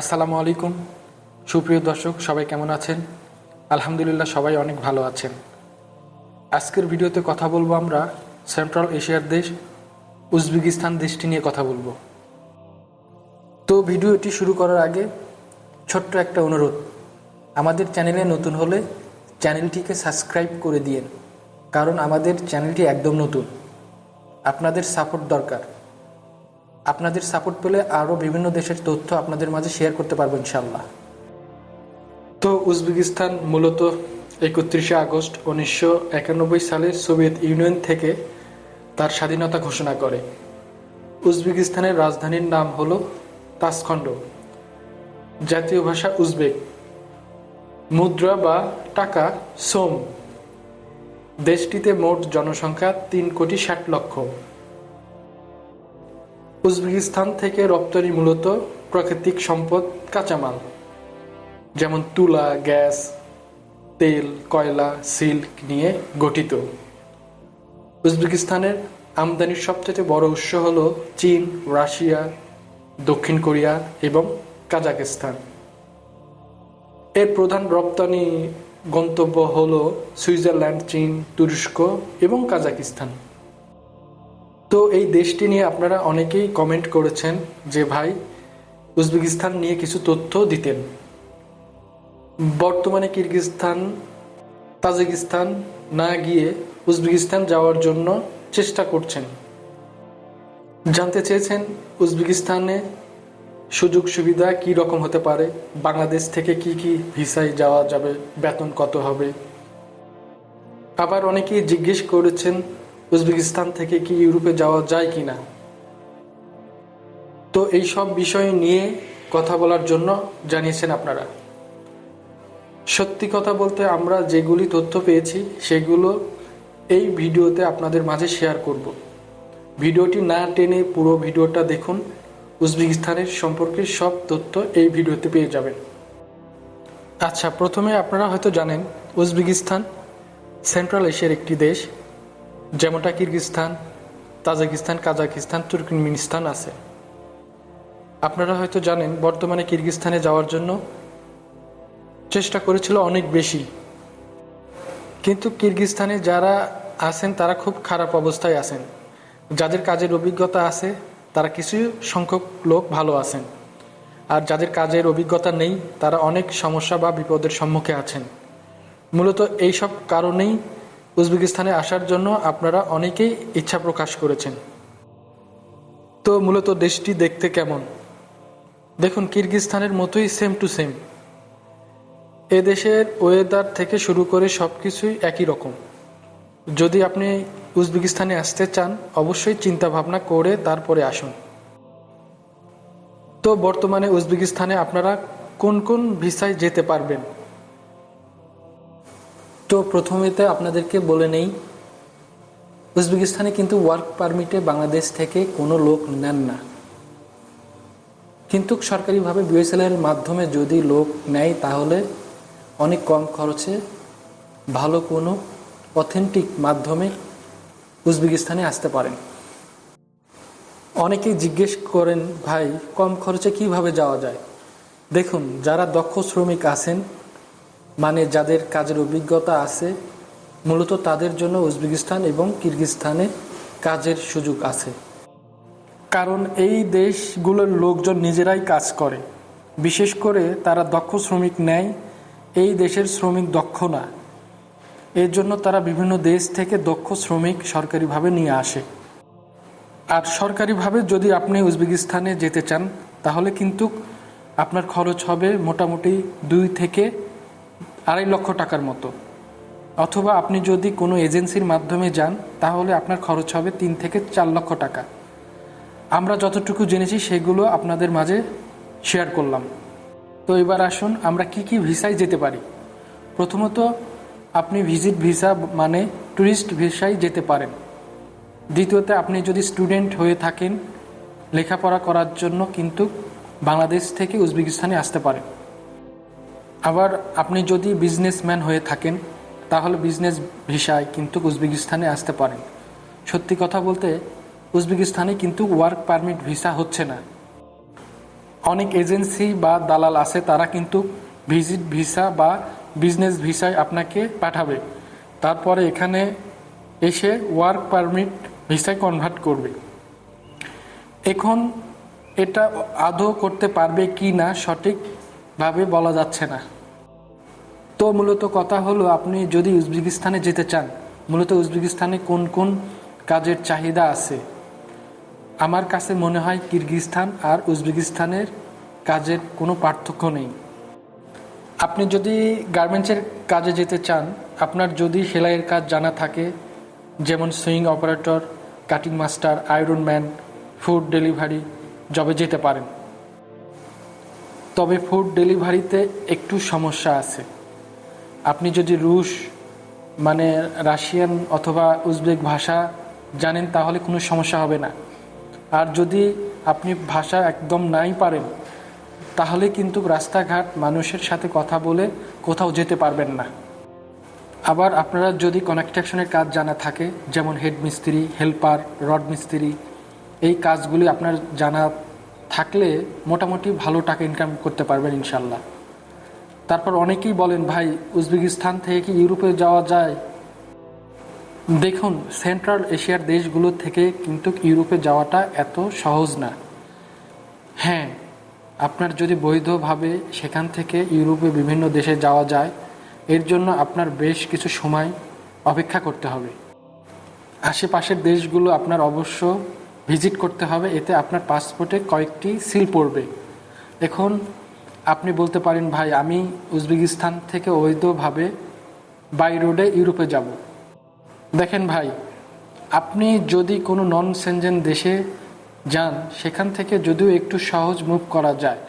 আসসালামু আলাইকুম। সুপ্রিয় দর্শক, সবাই কেমন আছেন? আলহামদুলিল্লাহ, সবাই অনেক ভালো আছেন। আজকের ভিডিওতে কথা বলব আমরা সেন্ট্রাল এশিয়ার দেশ, উজবেকিস্তান দেশটি নিয়ে কথা বলব। তো ভিডিওটি শুরু করার আগে ছোট্ট একটা অনুরোধ। আমাদের চ্যানেলে নতুন হলে চ্যানেলটিকে সাবস্ক্রাইব করে দিয়েন, কারণ আমাদের চ্যানেলটি একদম নতুন। আপনাদের সাপোর্ট দরকার। আপনাদের সাপোর্ট পেলে আরও বিভিন্ন দেশের তথ্য আপনাদের মাঝে শেয়ার করতে পারব ইনশাল্লাহ তো উজবেকিস্তান মূলত একত্রিশে আগস্ট উনিশশো একানব্বই সালে সোভিয়েত ইউনিয়ন থেকে তার স্বাধীনতা ঘোষণা করে। উজবেকিস্তানের রাজধানীর নাম হল তাসখণ্ড। জাতীয় ভাষা উজবেক। মুদ্রা বা টাকা, সোম। দেশটিতে মোট জনসংখ্যা তিন কোটি ষাট লক্ষ। উজবেকিস্তান থেকে রপ্তানি মূলত প্রাকৃতিক সম্পদ কাঁচামাল, যেমন তুলা, গ্যাস, তেল, কয়লা, সিল্ক নিয়ে গঠিত। উজবেকিস্তানের আমদানির সবচেয়ে বড় উৎস হল চীন, রাশিয়া, দক্ষিণ কোরিয়া এবং কাজাকিস্তান এর প্রধান রপ্তানি গন্তব্য হল সুইজারল্যান্ড, চীন, তুরস্ক এবং কাজাকিস্তান তো এই দেশটি নিয়ে আপনারা অনেকেই কমেন্ট করেছেন যে, ভাই, উজবেকিস্তান নিয়ে কিছু তথ্য দিতেন। বর্তমানে কিরগিজস্তান, তাজিকিস্তান না গিয়ে উজবেকিস্তান যাওয়ার জন্য চেষ্টা করছেন। জানতে চেয়েছেন উজবেকিস্তানে সুযোগ সুবিধা কি রকম হতে পারে? বাংলাদেশ থেকে কি কি ভিসায় যাওয়া যাবে? বেতন কত হবে? আবার অনেকেই জিজ্ঞেস করেছেন উজবেকিস্তান থেকে কি ইউরোপে যাওয়া যায় কি না তো এই সব বিষয় নিয়ে কথা বলার জন্য জানিয়েছেন আপনারা। সত্যি কথা বলতে আমরা যেগুলি তথ্য পেয়েছি, সেগুলো এই ভিডিওতে আপনাদের মাঝে শেয়ার করব। ভিডিওটি না টেনে পুরো ভিডিওটা দেখুন। উজবেকিস্তানের সম্পর্কে সব তথ্য এই ভিডিওতে পেয়ে যাবেন। আচ্ছা প্রথমে আপনারা হয়তো জানেন, উজবেকিস্তান, সেন্ট্রাল এশিয়ার একটি দেশ। যেমনটা কিরগিস্তান, তাজিকিস্তান, কাজাকিস্তান, তুর্কমেনিস্তান আছে। আপনারা হয়তো জানেন, বর্তমানে কিরগিস্তানে যাওয়ার জন্য চেষ্টা করেছিল অনেক বেশি। কিন্তু কিরগিস্তানে যারা আছেন, তারা খুব খারাপ অবস্থায় আছেন। যাদের কাজের অভিজ্ঞতা আছে, তারা কিছু সংখ্যক লোক ভালো আছেন। আর যাদের কাজের অভিজ্ঞতা নেই, তারা অনেক সমস্যা বা বিপদের সম্মুখে আছেন। মূলত এইসব কারণেই উজবেকিস্তানে আসার জন্য আপনারা অনেকেই ইচ্ছা প্রকাশ করেছেন। তো মূলত দেশটি দেখতে কেমন? দেখুন, কিরগিস্তানের মতোই সেম টু সেম এ দেশের ওয়েদার থেকে শুরু করে সব কিছুই একই রকম। যদি আপনি উজবেকিস্তানে আসতে চান, অবশ্যই চিন্তা ভাবনা করে তারপরে আসুন। তো বর্তমানে উজবেকিস্তানে আপনারা কোন কোন ভিসায় যেতে পারবেন? তো প্রথমেতে আপনাদেরকে বলে নেই, উজবেকিস্তানে কিন্তু ওয়ার্ক পারমিটে বাংলাদেশ থেকে কোনো লোক নেন না। কিন্তু সরকারিভাবে বিএসএল এর মাধ্যমে যদি লোক নেয়, তাহলে অনেক কম খরচে ভালো কোনো অথেন্টিক মাধ্যমে উজবেকিস্তানে আসতে পারেন। অনেকেই জিজ্ঞেস করেন, ভাই, কম খরচে কীভাবে যাওয়া যায়? দেখুন, যারা দক্ষ শ্রমিক আছেন মানে যাদের কাজের অভিজ্ঞতা আছে, মূলত তাদের জন্য উজবেকিস্তান এবং কিরগিস্তানে কাজের সুযোগ আছে। কারণ এই দেশগুলোর লোকজন নিজেরাই কাজ করে। বিশেষ করে তারা দক্ষ শ্রমিক নেয়, এই দেশের শ্রমিক দক্ষ না। এর জন্য তারা বিভিন্ন দেশ থেকে দক্ষ শ্রমিক সরকারিভাবে নিয়ে আসে। আর সরকারিভাবে যদি আপনি উজবেকিস্তানে যেতে চান, তাহলে কিন্তু আপনার খরচ হবে মোটামুটি দুই থেকে আড়াই লক্ষ টাকার মতো। অথবা আপনি যদি কোনো এজেন্সির মাধ্যমে যান, তাহলে আপনার খরচ হবে তিন থেকে চার লক্ষ টাকা। আমরা যতটুকু জেনেছি, সেগুলো আপনাদের মাঝে শেয়ার করলাম। তো এবার আসুন, আমরা কি কি ভিসায় যেতে পারি? প্রথমত, আপনি ভিজিট ভিসা মানে ট্যুরিস্ট ভিসায় যেতে পারেন। দ্বিতীয়তে, আপনি যদি স্টুডেন্ট হয়ে থাকেন, লেখাপড়া করার জন্য কিন্তু বাংলাদেশ থেকে উজবেকিস্তানে আসতে পারেন। আবার আপনি যদি বিজনেসম্যান হয়ে থাকেন, তাহলে বিজনেস ভিসায় কিন্তু উজবেকিস্তানে আসতে পারেন। সত্যি কথা বলতে, উজবেকিস্তানে কিন্তু ওয়ার্ক পারমিট ভিসা হচ্ছে না। অনেক এজেন্সি বা দালাল আছে, তারা কিন্তু ভিজিট ভিসা বা বিজনেস ভিসায় আপনাকে পাঠাবে। তারপরে এখানে এসে ওয়ার্ক পারমিট ভিসায় কনভার্ট করবে। এখন এটা আদৌ করতে পারবে কি না সঠিকভাবে বলা যাচ্ছে না। তো মূলত কথা হলো, আপনি যদি উজবেকিস্তানে যেতে চান, মূলত উজবেকিস্তানে কোন কোন কাজের চাহিদা আছে? আমার কাছে মনে হয় কিরগিজস্তান আর উজবেকিস্তানের কাজের কোনো পার্থক্য নেই। আপনি যদি গার্মেন্টসের কাজে যেতে চান, আপনার যদি সেলাইয়ের কাজ জানা থাকে, যেমন sewing operator, cutting master, iron man, food delivery, জবে যেতে পারেন। তবে ফুড ডেলিভারিতে একটু সমস্যা আছে। আপনি যদি রুশ মানে রাশিয়ান অথবা উজবেক ভাষা জানেন, তাহলে কোনো সমস্যা হবে না। আর যদি আপনি ভাষা একদম নাই পারেন, তাহলে কিন্তু রাস্তাঘাট মানুষের সাথে কথা বলে কোথাও যেতে পারবেন না। আবার আপনারা যদি কনস্ট্রাকশনের কাজ জানা থাকে, যেমন হেড মিস্ত্রি হেল্পার রড মিস্ত্রি, এই কাজগুলি আপনার জানা থাকলে মোটামুটি ভালো টাকা ইনকাম করতে পারবেন ইনশাল্লাহ তারপর অনেকেই বলেন, ভাই, উজবেকিস্তান থেকে কি ইউরোপে যাওয়া যায়? দেখুন, সেন্ট্রাল এশিয়ার দেশগুলো থেকে কিন্তু ইউরোপে যাওয়াটা এত সহজ না। হ্যাঁ আপনার যদি বৈধভাবে সেখান থেকে ইউরোপে বিভিন্ন দেশে যাওয়া যায়, এর জন্য আপনার বেশ কিছু সময় অপেক্ষা করতে হবে। আশেপাশের দেশগুলো আপনার অবশ্য ভিজিট করতে হবে, এতে আপনার পাসপোর্টে কয়েকটি সিল পড়বে। এখন আপনি বলতে পারেন, ভাই, আমি উজবেকিস্তান থেকে অবৈধভাবে বাই রোডে ইউরোপে যাব। দেখেন ভাই, আপনি যদি কোনো নন সেনজেন দেশে যান, সেখান থেকে যদিও একটু সহজ মুভ করা যায়,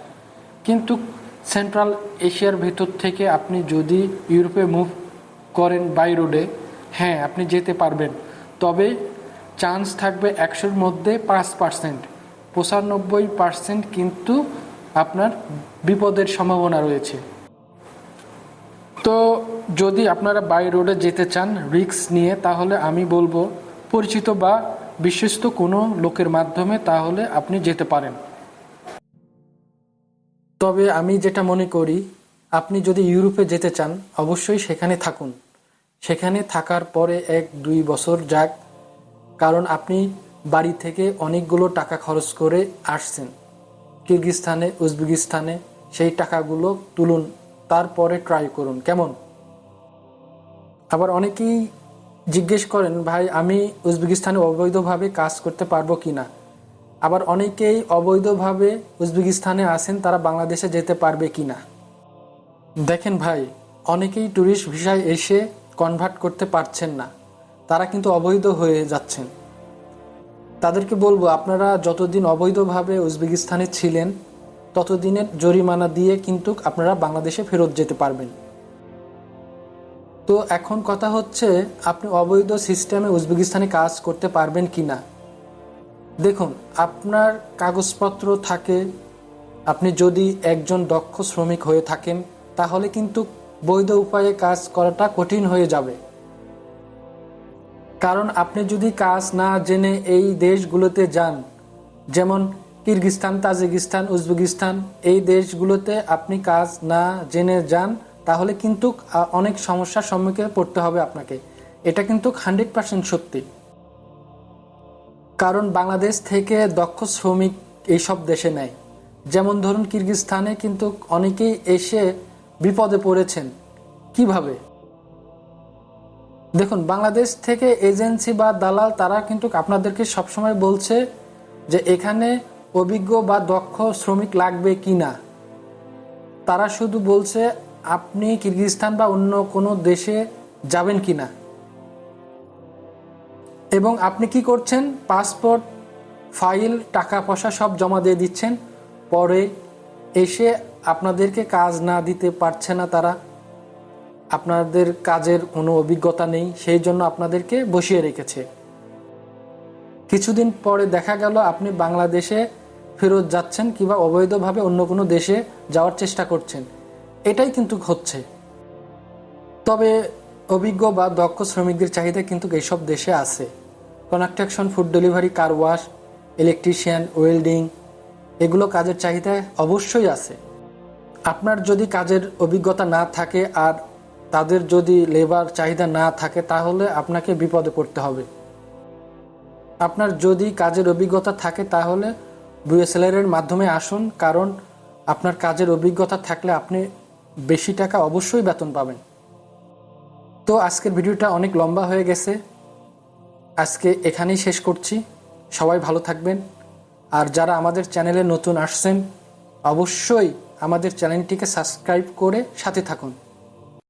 কিন্তু সেন্ট্রাল এশিয়ার ভেতর থেকে আপনি যদি ইউরোপে মুভ করেন বাই রোডে হ্যাঁ আপনি যেতে পারবেন। তবে চান্স থাকবে একশোর মধ্যে পাঁচ পার্সেন্ট। পঁচানব্বই পার্সেন্ট কিন্তু আপনার বিপদের সম্ভাবনা রয়েছে। তো যদি আপনারা বাই রোডে যেতে চান রিক্স নিয়ে, তাহলে আমি বলব পরিচিত বা বিশ্বস্ত কোনো লোকের মাধ্যমে তাহলে আপনি যেতে পারেন। তবে আমি যেটা মনে করি, আপনি যদি ইউরোপে যেতে চান, অবশ্যই সেখানে থাকুন। সেখানে থাকার পরে এক দুই বছর যাক কারণ আপনি বাড়ি থেকে অনেকগুলো টাকা খরচ করে আসছেন। কিরগিস্তানে উজবেকিস্তানে সেই টাকাগুলো তুলুন, তারপরে ট্রাই করুন। কেমন? আবার অনেকেই জিজ্ঞেস করেন, ভাই, আমি উজবেকিস্তানে অবৈধভাবে কাজ করতে পারব কি না আবার অনেকেই অবৈধভাবে উজবেকিস্তানে আসেন তারা বাংলাদেশে যেতে পারবে কি না দেখেন ভাই, অনেকেই ট্যুরিস্ট ভিসায় এসে কনভার্ট করতে পারছেন না। তারা কিন্তু অবৈধ হয়ে যাচ্ছেন। তাদেরকে বলব, আপনারা যতদিন অবৈধভাবে উজবেকিস্তানে ছিলেন, ততদিনের জরিমানা দিয়ে কিন্তু আপনারা বাংলাদেশে ফেরত যেতে পারবেন। তো এখন কথা হচ্ছে, আপনি অবৈধ সিস্টেমে উজবেকিস্তানে কাজ করতে পারবেন কি না দেখুন, আপনার কাগজপত্র থাকে, আপনি যদি একজন দক্ষ শ্রমিক হয়ে থাকেন, তাহলে কিন্তু বৈধ উপায়ে কাজ করাটা কঠিন হয়ে যাবে। কারণ আপনি যদি কাজ না জেনে এই দেশগুলোতে যান, যেমন কিরগিস্তান, তাজিকিস্তান, উজবেকিস্তান, এই দেশগুলোতে আপনি কাজ না জেনে যান, তাহলে কিন্তু অনেক সমস্যার সম্মুখীন পড়তে হবে আপনাকে। এটা কিন্তু হান্ড্রেড পার্সেন্ট সত্যি। কারণ বাংলাদেশ থেকে দক্ষ শ্রমিক এইসব দেশে নেয় যেমন ধরুন কিরগিস্তানে কিন্তু অনেকেই এসে বিপদে পড়েছেন। কীভাবে? দেখুন, বাংলাদেশ থেকে এজেন্সি বা দালাল, তারা কিন্তু আপনাদেরকে সবসময় বলছে যে এখানে অভিজ্ঞ বা দক্ষ শ্রমিক লাগবে কি না তারা শুধু বলছে, আপনি কিরগিজস্তান বা অন্য কোনো দেশে যাবেন কি না এবং আপনি কি করছেন? পাসপোর্ট, ফাইল, টাকা, পয়সা সব জমা দিয়ে দিচ্ছেন। পরে এসে আপনাদেরকে কাজ না দিতে পারছে না তারা। আপনাদের কাজের কোনো অভিজ্ঞতা নেই, সেই জন্য আপনাদেরকে বসিয়ে রেখেছে। কিছুদিন পরে দেখা গেল আপনি বাংলাদেশে ফেরত যাচ্ছেন কিংবা অবৈধভাবে অন্য কোনো দেশে যাওয়ার চেষ্টা করছেন। এটাই কিন্তু হচ্ছে তবে অভিজ্ঞ বা দক্ষ শ্রমিকদের চাহিদা কিন্তু এইসব দেশে আছে। Construction, food delivery, car wash, electrician, welding, এগুলো কাজের চাহিদা অবশ্যই আছে। আপনার যদি কাজের অভিজ্ঞতা না থাকে আর তাদের যদি লেবার চাহিদা না থাকে, তাহলে আপনাকে বিপদে পড়তে হবে। আপনার যদি কাজের অভিজ্ঞতা থাকে, তাহলে বিএসএলআর এর মাধ্যমে আসুন, কারণ আপনার কাজের অভিজ্ঞতা থাকলে আপনি বেশি টাকা অবশ্যই বেতন পাবেন। তো আজকের ভিডিওটা অনেক লম্বা হয়ে গেছে। আজকে এখানেই শেষ করছি। সবাই ভালো থাকবেন। আর যারা আমাদের চ্যানেলে নতুন আসছেন, অবশ্যই আমাদের চ্যানেলটিকে সাবস্ক্রাইব করে সাথে থাকুন।